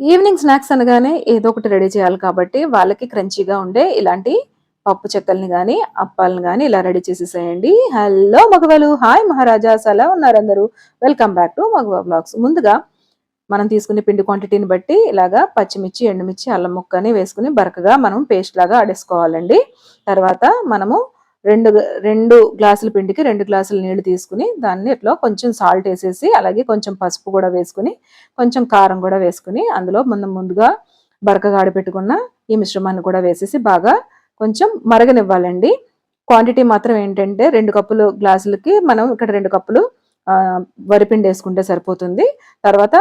Evening snacks అనగానే ఏదో ఒకటి రెడీ చేయాలి కాబట్టి వాళ్ళకి క్రంచీగా ఉండే ఇలాంటి పప్పు చెక్కల్ని కానీ అప్పాలను కానీ ఇలా రెడీ చేసేసేయండి. హలో మగవాళ్ళు. హాయ్ మహారాజాస్ అలా ఉన్నారు అందరూ. వెల్కమ్ బ్యాక్ టు మగవా బ్లాగ్స్ ముందుగా మనం తీసుకునే పిండి క్వాంటిటీని బట్టి ఇలాగా పచ్చిమిర్చి ఎండుమిర్చి అల్లం ముక్కని వేసుకుని బరకగా మనం పేస్ట్ లాగా ఆడేసుకోవాలండి. తర్వాత మనము రెండు రెండు గ్లాసుల పిండికి రెండు గ్లాసులు నీళ్ళు తీసుకుని దాన్ని ఇట్లా కొంచెం సాల్ట్ వేసేసి అలాగే కొంచెం పసుపు కూడా వేసుకుని కొంచెం కారం కూడా వేసుకుని అందులో మనం ముందుగా బరకగాడి పెట్టుకున్న ఈ మిశ్రమాన్ని కూడా వేసేసి బాగా కొంచెం మరగనివ్వాలండి. క్వాంటిటీ మాత్రం ఏంటంటే రెండు కప్పులు గ్లాసులకి మనం ఇక్కడ రెండు కప్పులు వరిపిండి వేసుకుంటే సరిపోతుంది. తర్వాత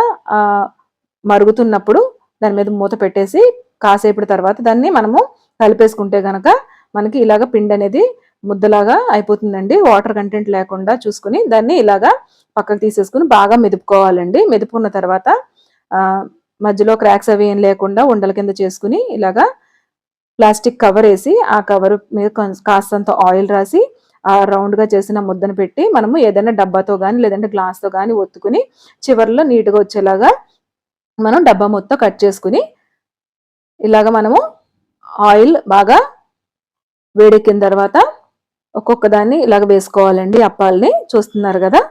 మరుగుతున్నప్పుడు దాని మీద మూత పెట్టేసి కాసేపటి తర్వాత దాన్ని మనము కలిపేసుకుంటే గనక మనకి ఇలాగ పిండి అనేది ముద్దలాగా అయిపోతుందండి. వాటర్ కంటెంట్ లేకుండా చూసుకుని దాన్ని ఇలాగా పక్కకు తీసేసుకుని బాగా మెదుపుకోవాలండి. మెదుపుకున్న తర్వాత మధ్యలో క్రాక్స్ అవి ఏం లేకుండా ఉండల కింద చేసుకుని ఇలాగా ప్లాస్టిక్ కవర్ వేసి ఆ కవర్ మీద కాస్తంత ఆయిల్ రాసి ఆ రౌండ్గా చేసిన ముద్దను పెట్టి మనము ఏదైనా డబ్బాతో కానీ లేదంటే గ్లాస్తో కానీ ఒత్తుకుని చివరిలో నీట్గా వచ్చేలాగా మనం డబ్బా మొత్తం కట్ చేసుకుని ఇలాగ మనము ఆయిల్ బాగా వేడెక్కిన తర్వాత ఒక్కొక్క దాన్ని ఇలాగ వేసుకోవాలండి. అప్పాలని చూస్తున్నారు కదా?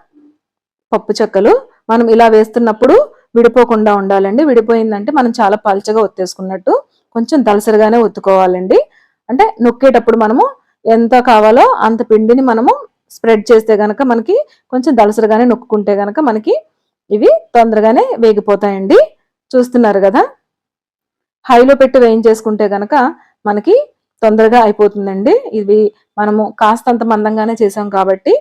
పప్పు చెక్కలు. మనం ఇలా వేస్తున్నప్పుడు విడిపోకుండా ఉండాలండి. విడిపోయిందంటే మనం చాలా పల్చగా ఒత్తేసుకున్నట్టు కొంచెం దలసరిగానే ఒత్తుకోవాలండి. అంటే నొక్కేటప్పుడు మనము ఎంత కావాలో అంత పిండిని మనము స్ప్రెడ్ చేస్తే గనక మనకి కొంచెం దలసరిగానే నొక్కుంటే గనక మనకి ఇవి తొందరగానే వేగిపోతాయండి. చూస్తున్నారు కదా? హైలో పెట్టి వేయించేసుకుంటే గనక మనకి తొందరగా అయిపోతుందండి. ఇవి మనము కాస్తంత మందంగానే చేసాం కాబట్టి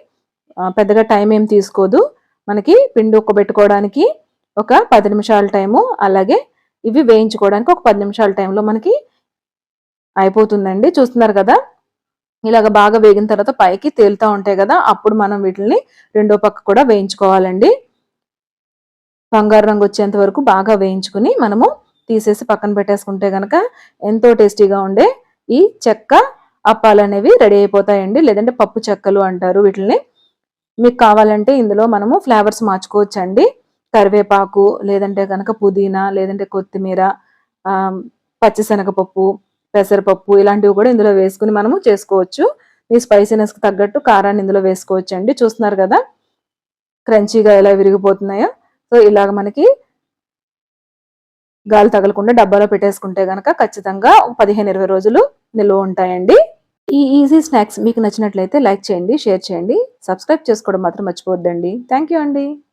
పెద్దగా టైం ఏం తీసుకోదు. మనకి పిండి ఉక్కబెట్టుకోవడానికి ఒక పది నిమిషాల టైము అలాగే ఇవి వేయించుకోవడానికి ఒక పది నిమిషాల టైంలో మనకి అయిపోతుందండి. చూస్తున్నారు కదా? ఇలాగ బాగా వేగిన తర్వాత పైకి తేలుతూ ఉంటాయి కదా? అప్పుడు మనం వీటిని రెండో పక్క కూడా వేయించుకోవాలండి. బంగారు రంగు వచ్చేంత వరకు బాగా వేయించుకుని మనము తీసేసి పక్కన పెట్టేసుకుంటే కనుక ఎంతో టేస్టీగా ఉండే ఈ చెక్క అప్పాలు అనేవి రెడీ అయిపోతాయండి. లేదంటే పప్పు చెక్కలు అంటారు వీటిని మీకు కావాలంటే ఇందులో మనము ఫ్లేవర్స్ మార్చుకోవచ్చండి. కరివేపాకు లేదంటే కనుక పుదీనా లేదంటే కొత్తిమీర పచ్చిశనగపప్పు పెసరపప్పు ఇలాంటివి కూడా ఇందులో వేసుకుని మనము చేసుకోవచ్చు. మీ స్పైసీనెస్కి తగ్గట్టు కారాన్ని ఇందులో వేసుకోవచ్చు అండి చూస్తున్నారు కదా? క్రంచీగా ఎలా విరిగిపోతున్నాయో. సో ఇలాగ మనకి గాలి తగలకుండా డబ్బాలో పెట్టేసుకుంటే కనుక ఖచ్చితంగా పదిహేను ఇరవై రోజులు నిల్వ ఉంటాయండి. ఈ ఈజీ స్నాక్స్ మీకు నచ్చినట్లయితే లైక్ చేయండి షేర్ చేయండి. సబ్స్క్రైబ్ చేసుకోవడం మాత్రం మర్చిపోవద్దండి. థ్యాంక్ యూ అండి.